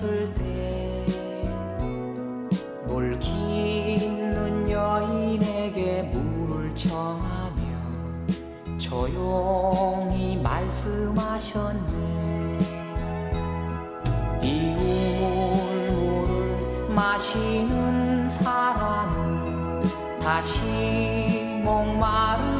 젊었을 때 물깃는 여인에게 물을 청하며 조용히 말씀하셨네. 이 우물을 마시는 사람은 다시 목마른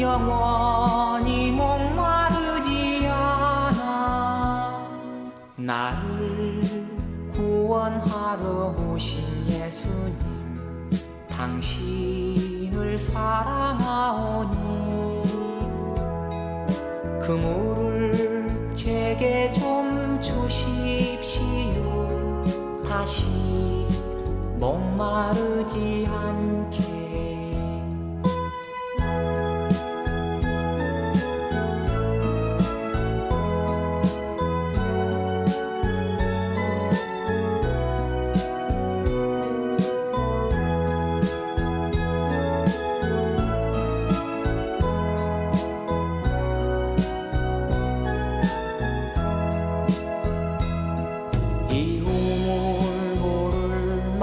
영원히 목마르지 않아. 나를 구원하러 오신 예수님 당신을 사랑하오니. 그 물을 제게 좀 주십시오. 다시 목마르지 않게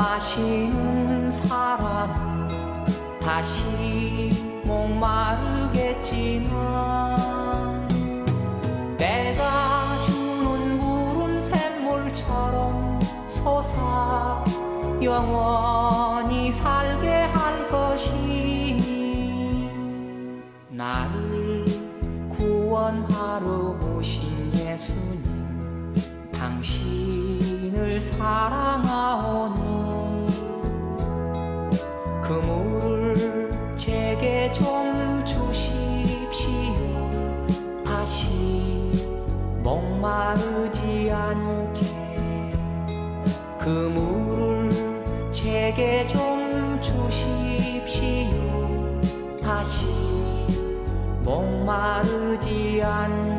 마시는 사람 다시 목마르겠지만 내가 주는 물은 샘물처럼 솟아 영원히 살게 할 것이니 나를 구원하러 오신 예수님 당신을 사랑하오니 목마르지 않게 그 물을 제게 좀 주십시오. 다시 목마르지 않게